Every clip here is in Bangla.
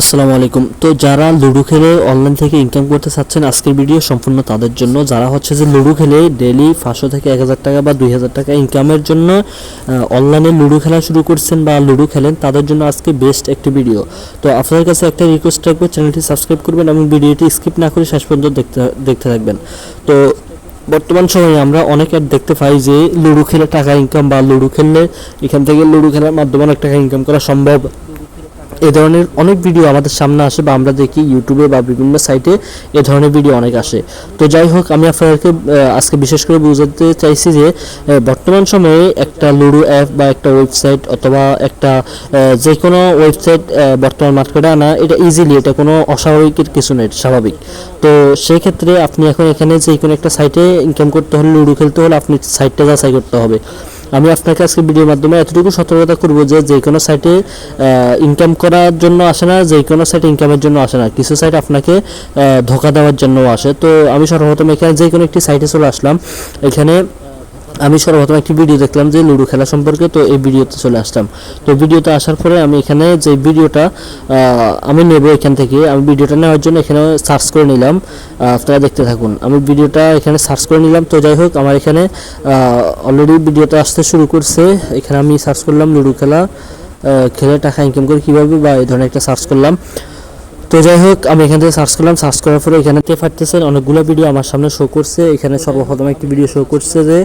আসসালামু আলাইকুম। তো যারা লুডো খেলে অনলাইন থেকে ইনকাম করতে চাচ্ছেন, আজকের ভিডিও সম্পূর্ণ তাদের জন্য। যারা হচ্ছে যে লুডো খেলে ডেলি পাঁচশো থেকে এক হাজার টাকা বা দুই হাজার টাকা ইনকামের জন্য অনলাইনে লুডো খেলা শুরু করছেন বা লুডো খেলেন, তাদের জন্য আজকে বেস্ট একটি ভিডিও তো আপনাদের কাছে একটা রিকোয়েস্ট রাখব চ্যানেলটি সাবস্ক্রাইব করবেন এবং ভিডিওটি স্কিপ না করে শেষ পর্যন্ত দেখতে দেখতে থাকবেন। তো বর্তমান সময়ে আমরা অনেক অ্যাড দেখতে পাই যে লুডো খেলে টাকা ইনকাম বা লুডো খেললে এখান থেকে লুডো খেলার মাধ্যমে অনেক টাকা ইনকাম করা সম্ভব। এ ধরনের অনেক ভিডিও আমাদের সামনে আসে বা আমরা দেখি ইউটিউবে বা বিভিন্ন সাইটে এ ধরনের ভিডিও অনেক আসে। তো যাই হোক, আমি আপনাদেরকে আজকে বিশেষ করে বোঝাতে চাইছি যে বর্তমান সময়ে একটা লুডো অ্যাপ বা একটা ওয়েবসাইট অথবা একটা যে কোনো ওয়েবসাইট বর্তমান মার্কেটে আনা, এটা ইজিলি এটা কোনো অস্বাভাবিকের কিছু নেই স্বাভাবিক। তো সেই ক্ষেত্রে আপনি এখন এখানে যে কোনো একটা সাইটে ইনকাম করতে হলে লুডো খেলতে হলে আপনি সাইটটা যাচাই করতে হবে। আমি আপনাকে আজকে ভিডিওর মাধ্যমে এতটুকু সতর্কতা করব যে যে কোনো সাইটে ইনকাম করার জন্য আসে না, যে কোনো সাইট ইনকামের জন্য আসে না। কিছু সাইট আপনাকে ধোকা দেওয়ার জন্য আসে। তো আমি সর্বপ্রথম এখানে যে কোনো একটি সাইটে চলে আসলাম। এখানে আমি সর্বপ্রথম একটি ভিডিও দেখলাম যে লুডো খেলা সম্পর্কে, তো এই ভিডিওতে চলে আসলাম। তো ভিডিওতে আসার পরে আমি এখানে যে ভিডিওটা আমি নেব এখান থেকে, আমি ভিডিওটা নেওয়ার জন্য এখানে সার্চ করে নিলাম। আপনারা দেখতে থাকুন। আমি ভিডিওটা এখানে সার্চ করে নিলাম। তো যাই হোক, আমার এখানে অলরেডি ভিডিওটা আসতে শুরু করছে। এখানে আমি সার্চ করলাম লুডো খেলা খেলে টাকা ইনকাম করে কীভাবে বা এই ধরনের একটা সার্চ করলাম। তো যাই হোক, আমি এখান থেকে সার্চ করলাম। সার্চ করার পরে এখানে পারতেছেন, অনেকগুলো ভিডিও আমার সামনে শো করছে। এখানে সর্বপ্রথম একটি ভিডিও শো করছে যে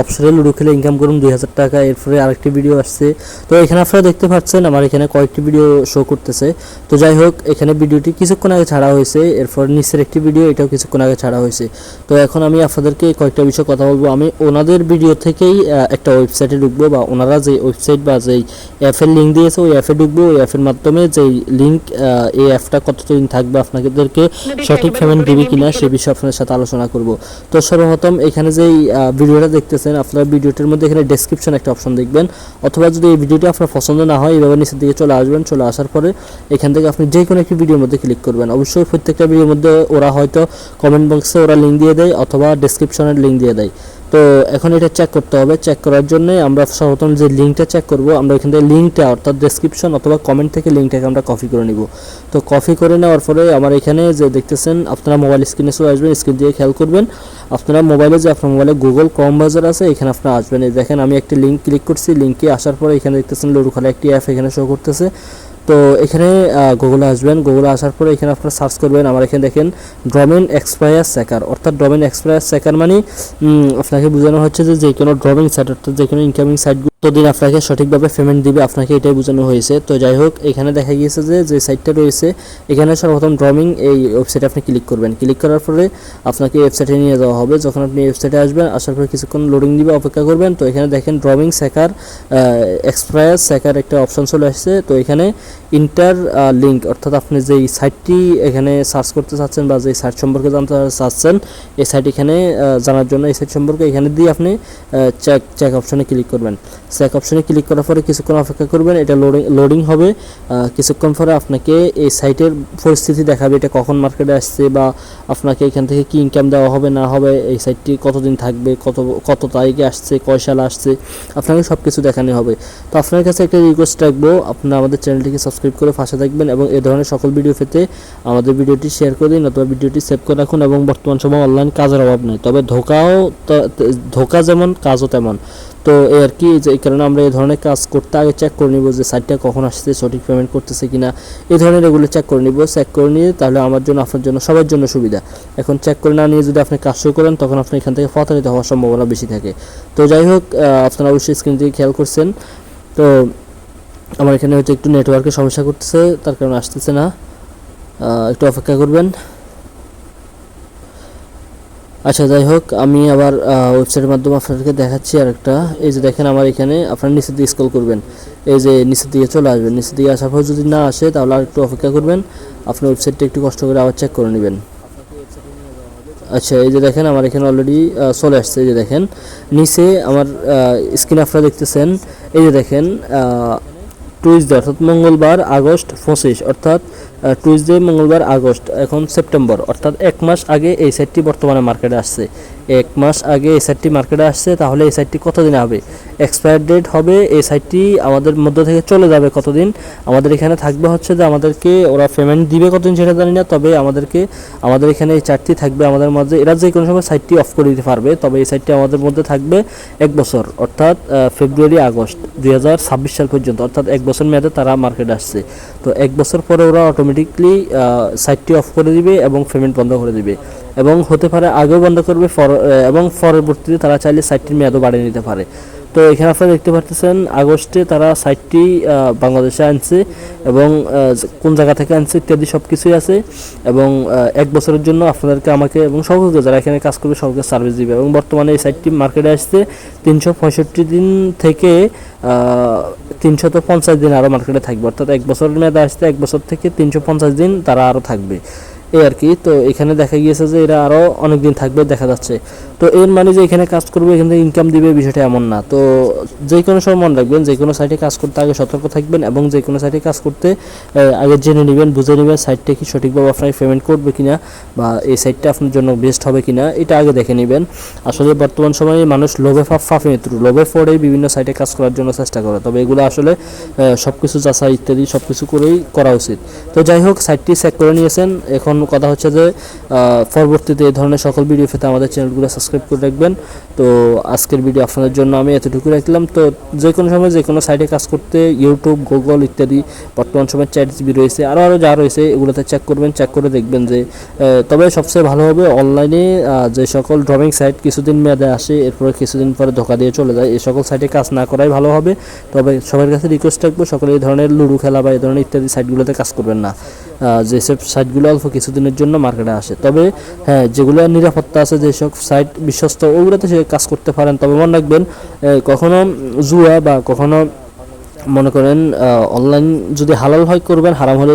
অপশনে লুডো খেলে ইনকাম করুন দুই হাজার টাকা। এরপরে আরেকটি ভিডিও আসছে। তো এখানে আপনারা দেখতে পাচ্ছেন, আমার এখানে কয়েকটি ভিডিও শো করতেছে। তো যাই হোক, এখানে ভিডিওটি কিছুক্ষণ আগে ছাড়া হয়েছে। এরপর নিচের একটি ভিডিও এটাও কিছুক্ষণ আগে ছাড়া হয়েছে। তো এখন আমি আপনাদেরকে কয়েকটা বিষয়ে কথা বলব। আমি ওনাদের ভিডিও থেকেই একটা ওয়েবসাইটে ঢুকবো বা ওনারা যে ওয়েবসাইট বা যেই অ্যাপের লিঙ্ক দিয়েছে, ওই অ্যাপে ঢুকবো। ওই অ্যাপের মাধ্যমে যেই লিঙ্ক এই অ্যাপটা কতদিন থাকবে আপনাদেরকে সঠিক পেমেন্ট দিবে কিনা সে বিষয়ে আপনাদের সাথে আলোচনা করব। তো সর্বপ্রথম এখানে আহ, ভিডিওটা দেখতেছেন আপনারা ভিডিওটির মধ্যে এখানে ডেসক্রিপশন একটা অপশন দেখবেন। অথবা যদি এই ভিডিওটি আপনার পছন্দ না হয় এইভাবে নিচের দিকে চলে আসবেন চলে আসার পরে এখান থেকে আপনি যে কোনো একটি ভিডিওর মধ্যে ক্লিক করবেন। অবশ্যই প্রত্যেকটা ভিডিওর মধ্যে ওরা হয়তো কমেন্ট বক্সে ওরা লিঙ্ক দিয়ে দেয় অথবা ডেসক্রিপশনের লিঙ্ক দিয়ে দেয়। তো এখন এটা চেক করতে হবে। চেক করার জন্য আমরা সর্বপ্রথম যে লিঙ্কটা চেক করব, আমরা এখান থেকে লিঙ্কটা অর্থাৎ ডেসক্রিপশন অথবা কমেন্ট থেকে লিঙ্কটাকে আমরা কপি করে নিব। তো কপি করে নেওয়ার পরে আমার এখানে যে দেখতেছেন, আপনারা মোবাইল স্ক্রিনে চলে আসবেন স্ক্রিন দিয়ে খেয়াল করবেন। আপনারা মোবাইলে যে আপনার মোবাইলে গুগল ক্রম ব্রাউজার আছে, এখানে আপনারা আসবেন। এই দেখেন, আমি একটি লিঙ্ক ক্লিক করছি। লিঙ্কে আসার পরে এখানে দেখতেছেন লুডু একটি অ্যাপ এখানে শো করতেছে। তো এখানে গুগলে আসবেন। গুগলে আসার পরে এখানে আপনারা সার্চ করবেন। আমার এখানে দেখেন ড্রমিন এক্সপায়ার সেকার অর্থাৎ ড্রমিন এক্সপায়ার সেকার মানে আপনাকে বোঝানো হচ্ছে যে যে কোনো ড্রমিং সাইট অর্থাৎ যে কোনো ইনকামিং সাইট দিন আপনাকে সঠিকভাবে পেমেন্ট দিবে, আপনাকে এটাই বোঝানো হয়েছে। তো যাই হোক, এখানে দেখা গিয়েছে যে যে সাইটটা রয়েছে, এখানে সর্বপ্রথম ড্রমিং এই ওয়েবসাইটে আপনি ক্লিক করবেন। ক্লিক করার পরে আপনাকে ওয়েবসাইটে নিয়ে যাওয়া হবে। যখন আপনি ওয়েবসাইটে আসবেন, আসার পরে কিছুক্ষণ লোডিং দিবে, অপেক্ষা করবেন। তো এখানে দেখেন ড্রমিং সেকার এক্সপ্রায়ার সেকার একটা অপশন চলে আসছে। তো এখানে ইন্টার লিঙ্ক অর্থাৎ আপনি যেই সাইটটি এখানে সার্চ করতে চাচ্ছেন বা যেই সাইট সম্পর্কে জানতে চাচ্ছেন, এই সাইট এখানে জানার জন্য এই সাইট সম্পর্কে এখানে দিয়ে আপনি চেক চেক অপশনে ক্লিক করবেন। চেক অপশনে ক্লিক করার পরে কিছুক্ষণ অপেক্ষা করবেন, এটা লোডিং লোডিং হবে। কিছুক্ষণ পরে আপনাকে এই সাইটের পরিস্থিতি দেখাবে, এটা কখন মার্কেটে আসছে বা আপনাকে এখান থেকে কি ইনকাম দেওয়া হবে, না হবে, এই সাইটটি কতদিন থাকবে, কত কত তারিখে আসছে, কয় সাল আসছে, আপনাকে সব কিছু দেখানো হবে। তো আপনার কাছে একটা রিকোয়েস্ট রাখব আপনার আমাদের চ্যানেলটিকে সাবস্ক্রাইব করে পাশে থাকবেন এবং এ ধরনের সকল ভিডিও পেতে আমাদের ভিডিওটি শেয়ার করে দিন অথবা ভিডিওটি সেভ করে রাখুন এবং বর্তমান সময় অনলাইন কাজের অভাব নেই। তবে ধোকাও ধোকা যেমন, কাজও তেমন। তো এই আর কি, যে কারণে আমরা এই ধরনের কাজ করতে আগে চেক করে নিব যে সাইটটা কখন আসছে, সঠিক পেমেন্ট করতেছে কিনা। এই ধরনের এগুলো চেক করে নিব চেক করে নিয়ে তাহলে আমার জন্য, আপনার জন্য, সবার জন্য সুবিধা। এখন চেক করে না নিয়ে যদি আপনি কাজ শুরু করেন, তখন আপনি এখান থেকে প্রতারিত হওয়ার সম্ভাবনা বেশি থাকে। তো যাই হোক আপনারা অবশ্যই স্ক্রিন থেকে খেয়াল করছেন। তো আমার এখানে হয়তো একটু নেটওয়ার্কের সমস্যা করতেছে, তার কারণে আসতেছে না। একটু অপেক্ষা করবেন। আচ্ছা যাই হোক, আমি আবার ওয়েবসাইটের মাধ্যমে আপনাদেরকে দেখাচ্ছি আর একটা এই যে দেখেন আমার এখানে আপনারা নিচের দিকে স্ক্রল করবেন। এই যে নিচের দিকে চলে আসবেন। নিচের দিকে আসার পর যদি না আসে, তাহলে আর একটু অপেক্ষা করবেন। আপনার ওয়েবসাইটটা একটু কষ্ট করে আবার চেক করে নেবেন। আচ্ছা এই যে দেখেন আমার এখানে অলরেডি চলে আসছে। এই যে দেখেন, নিচে আমার স্ক্রিনে আপনারা দেখতেছেন। এই যে দেখেন টুইসডে অর্থাৎ মঙ্গলবার আগস্ট পঁচিশ অর্থাৎ টুইসডে মঙ্গলবার আগস্ট এখন সেপ্টেম্বর অর্থাৎ এক মাস আগে এই সেটটি বর্তমানে মার্কেটে আসছে। এক মাস আগে এই সাইটটি মার্কেটে আসছে, তাহলে এই সাইটটি কতদিন হবে? এক্সপায়ার ডেট হবে, এই সাইটটি আমাদের মধ্য থেকে চলে যাবে কতদিন? আমাদের এখানে থাকবে হচ্ছে যে আমাদেরকে ওরা পেমেন্ট দিবে কতদিন সেটা জানি না, তবে আমাদেরকে, আমাদের এখানে এই চারটি থাকবে আমাদের মধ্যে, এরা যে কোনো সময় সাইটটি অফ করে দিতে পারবে, তবে এই সাইটটি আমাদের মধ্যে থাকবে এক বছর, অর্থাৎ ফেব্রুয়ারি আগস্ট দুই হাজার ছাব্বিশ সাল পর্যন্ত, অর্থাৎ এক বছর মেয়াদে তারা মার্কেটে আসছে। তো এক বছর পরে ওরা অটোমেটিকলি সাইটটি অফ করে দিবে এবং পেমেন্ট বন্ধ করে দিবে। এবং হতে পারে আগেও বন্ধ করবে এবং পরবর্তীতে তারা চাইলে সাইটটির মেয়াদও বাড়িয়ে নিতে পারে। তো এখানে আপনারা দেখতে পাচ্ছেন আগস্টে তারা সাইটটি বাংলাদেশে আনছে এবং কোন জায়গা থেকে আনছে ইত্যাদি সব কিছুই আছে। এবং এক বছরের জন্য আপনাদেরকে আমাকে এবং সকলকে যারা এখানে কাজ করবে সকলকে সার্ভিস দিবে। এবং বর্তমানে এই সাইটটি মার্কেটে আসছে, তিনশো পঁয়ষট্টি দিন থেকে তিনশত পঞ্চাশ দিন আরও মার্কেটে থাকবে। অর্থাৎ এক বছরের মেয়াদে আসতে এক বছর থেকে তিনশো পঞ্চাশ দিন তারা আরও থাকবে। এই আর কি। তো এখানে দেখা গিয়েছে যে এরা আরও অনেক দিন থাকবে, দেখা যাচ্ছে। তো এর মানে যে এখানে কাজ করবে, এখান ইনকাম দিবে বিষয়টা এমন না। তো যে কোনো সময় মনে রাখবেন, যে কোনো সাইটে কাজ করতে আগে সতর্ক থাকবেন এবং যে কোনো সাইটে কাজ করতে আগে জেনে নেবেন, বুঝে নেবেন সাইটটা কি সঠিকভাবে আপনাকে পেমেন্ট করবে কিনা বা এই সাইটটা আপনার জন্য বেস্ট হবে কিনা, এটা আগে দেখে নেবেন। আসলে বর্তমান সময়ে মানুষ লোভে ফাপ ফাফে মৃত্যু লোভে পড়েই বিভিন্ন সাইটে কাজ করার জন্য চেষ্টা করে। তবে এগুলো আসলে সব কিছু যাচাই ইত্যাদি সব কিছু করেই করা উচিত। তো যাই হোক সাইটটি চেক করে নিয়েছেন। এখন কথা হচ্ছে যে পরবর্তীতে এই ধরনের সকল ভিডিও পেতে আমাদের চ্যানেলগুলো সাবস্ক্রাইব করে রাখবেন। তো আজকের ভিডিও আপনাদের জন্য আমি এতটুকু রাখলাম। তো যে কোনো সময় যে কোনো সাইটে কাজ করতে ইউটিউব গুগল ইত্যাদি বর্তমান সময় চ্যাট জিবি রয়েছে আরও আরও যা রয়েছে এগুলোতে চেক করবেন চেক করে দেখবেন যে তবে সবচেয়ে ভালো হবে অনলাইনে যে সকল ড্রয়িং সাইট কিছুদিন মেয়াদে আসে, এরপরে কিছুদিন পরে ধোকা দিয়ে চলে যায়। এই সকল সাইটে কাজ না করাই ভালো হবে। তবে সবার কাছে রিকোয়েস্ট রাখব সকলে এই ধরনের লুডো খেলা বা এই ধরনের ইত্যাদি সাইটগুলোতে কাজ করবেন না। যেসব সাইটগুলো অল্প কিছুদিনের জন্য মার্কেটে আসে। তবে হ্যাঁ যেগুলো নিরাপত্তা আছে যেসব সাইট বিশ্বস্ত ওগুলোতে সে কাজ করতে পারেন। তবে মনে রাখবেন কখনো জুয়া বা কখনো মনে করেন অনলাইন যদি হালাল হয় করবেন হারাম হলে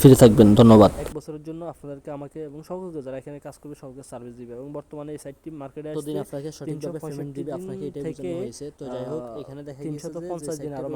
ফিরে থাকবেন। ধন্যবাদ। এক বছরের জন্য আপনাদেরকে আমাকে এবং সকলকে যারা এখানে কাজ করবে সকলকে সার্ভিস দিবে এবং বর্তমানে এই সাইটটি মার্কেটে আসছে আপনাকে সঠিকভাবে পেমেন্ট দিবে আপনাকে এটাই বোঝানো হয়েছে। তো যাই হোক এখানে দেখা গেছে যে 350 দিন আরও